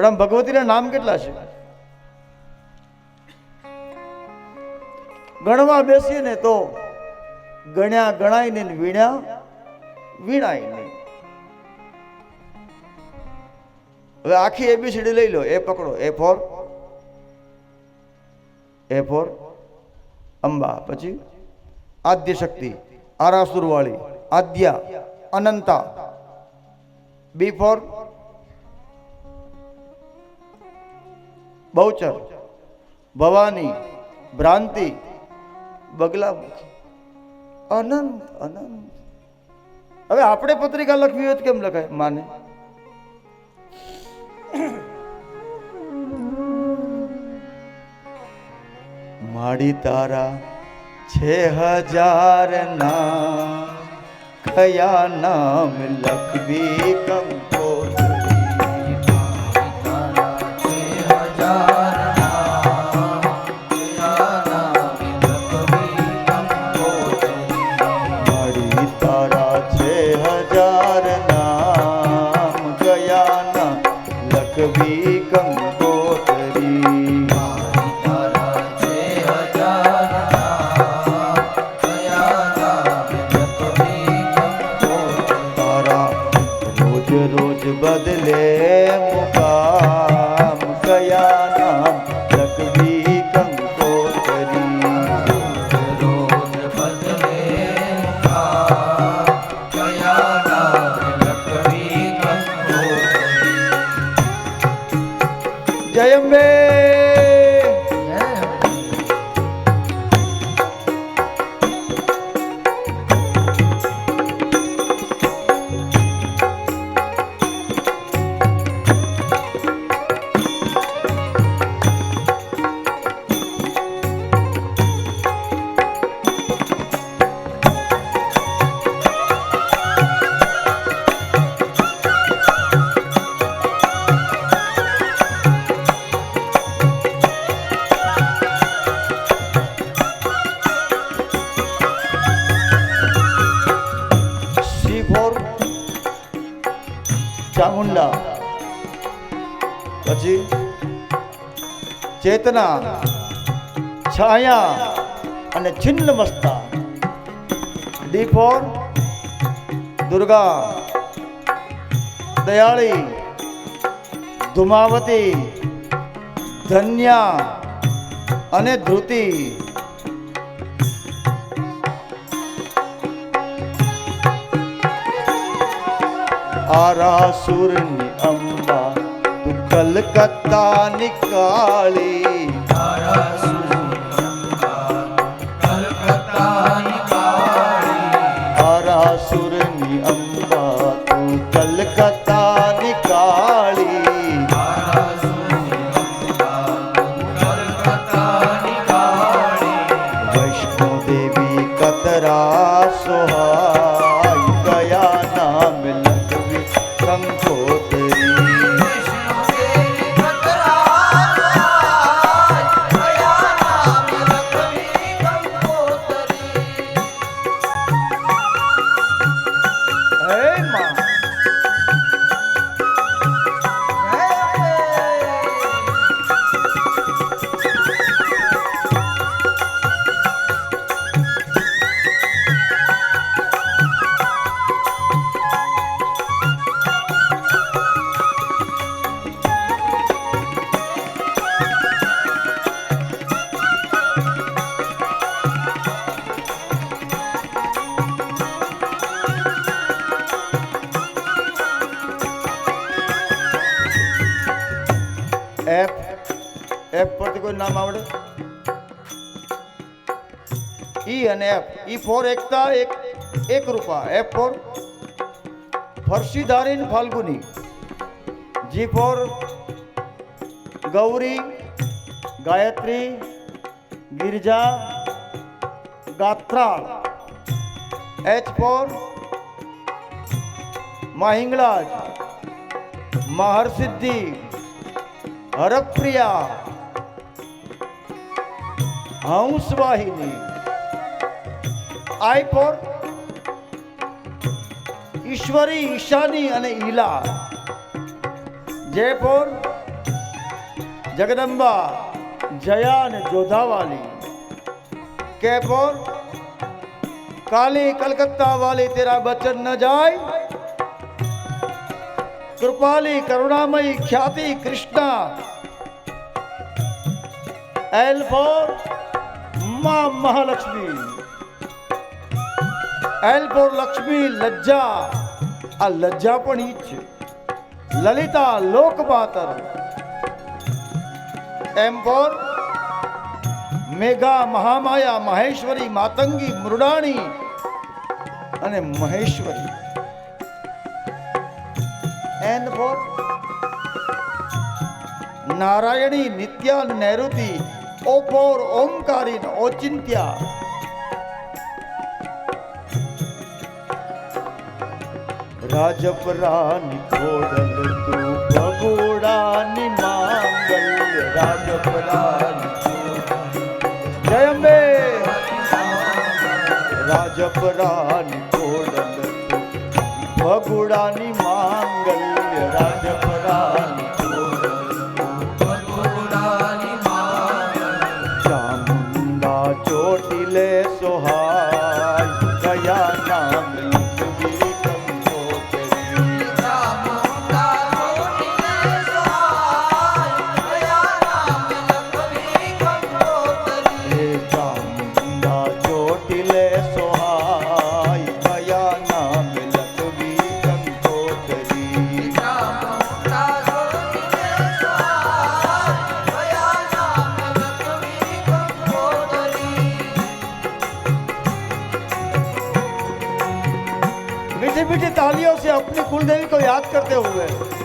પણ આમ ભગવતીના નામ કેટલા છે? ગણવા બેસીએ ને તો ગણ્યા, ગણાય ને વીણ્યા, વીણાય નહીં. હવે આખી એબીસીડી લઈ લો. એ પકડો. A for A for Amba. પછી આદ્ય શક્તિ. આરાસુરવાળી. આદ્યા. અનંતા. બી ફોર બહુચર, ભવાની, ભ્રાંતિ બગલામુખી અનંત અનંત. હવે આપણે પત્રિકા લખવી હોય કેમ લખાય? માને. માડી તારા છે હજાર ના, કયા નામ લખવી કંકોત્રી ચામુંડા પછી ચેતના, છાયા અને છિન્ન મસ્તા. ડી ફોર દુર્ગા, દયાળી, ધુમાવતી, ધન્યા અને ધૃતિ. આરાસુરની અંબા તું કલકત્તા નિકાળી આરાસુરની અંબા તું કલકત્તા નિકાળી વૈષ્ણો દેવી કતરા સોહાય નામ આવડે? ઈ અને એફ ઈ ફોર એકતા, એક એક રૂપા. F for Farsidharin Falguni. G for Gauri, Gayatri, Girija, Gatral. H for Mahinglaj, મહર્ષિદ્ધિ Harpriya Hansa વાહિની I for Ishwari Ishani અને ઈલા જે ફોર જગદંબા, જયા અને જોધાવાલી. કે ફોર કાલી કલકત્તા વાલી તેરા બચન ન જાય? કૃપાલી, કરુણામયી, ખ્યાતિ, કૃષ્ણ. એલ ફોર માં Mahalakshmi. L for Lakshmi Lajja. આ લજ્જા પણ ઈ છે. લલિતા લોકપાતર એમ ફોર મેઘા મહામાયા, મહેશ્વરી, માતંગી મૃડાણી અને Maheshwari. N for Narayani Nitya Nairuti O Omkarin Ochintya રાજપરાની Khodal તું ભગોડાની માંગલ રાજપરાની જય અંબે રાજપરાની ખોડલ ભગોડાની দিলে সোহাগ। अपनी कुलदेवी को याद करते हुए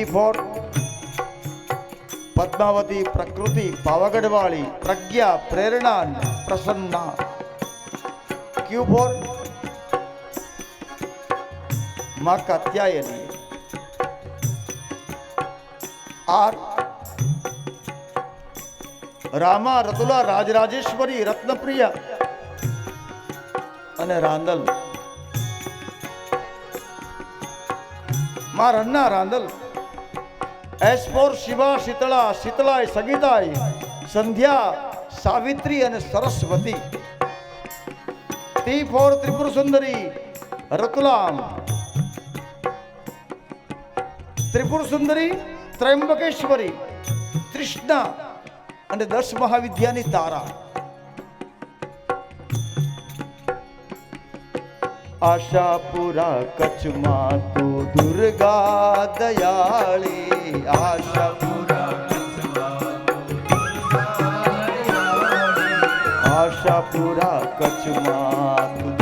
પી ફોર પદ્માવતી પ્રકૃતિ પાવાગઢવાળી પ્રજ્ઞા પ્રેરણા પ્રસન્ના ક્યુ ફોરમાં કાત્યાયની આર રામા રતુલા રાજરાજેશ્વરી રત્નપ્રિયા અને રાંદલમાં રન્ના રાંદલ એસ શિવા શીતળા, શીતળાય, સગીતાય, સંધ્યા, સાવિત્રી અને સરસ્વતી. ટી ફોર ત્રિપુર સુંદરી રતુલામ. ત્રિપુર સુંદરી ત્રયંબકેશ્વરી, તૃષ્ણા અને દસ મહાવિદ્યાની તારા. આશાપુરા કચ્છમાં તું દુર્ગા દયાળી આશાપુરા આશાપુરા કચ્છમાં તું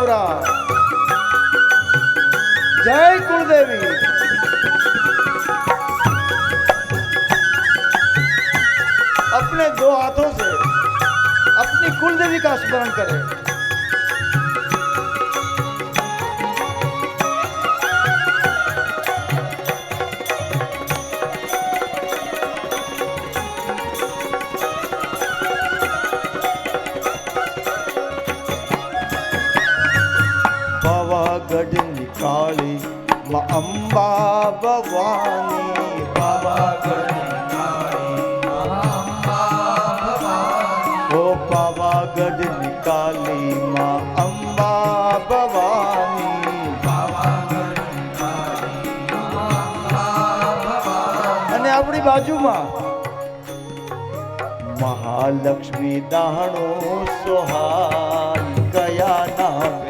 बुरा जय कुलदेवी। अपने दो हाथों से अपनी कुलदेवी का स्मरण करें। પાવાગઢની નિકાળી માં અંબા ભવાની ઓ પાવાગઢ નિકાલી માં અંબા ભવાની અને આપણી બાજુમાં મહાલક્ષ્મી દાણો સોહાય કયા નામ.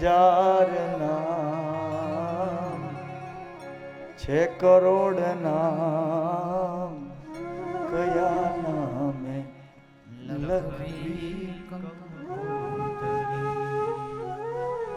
હજાર નામ છે કરોડ નામ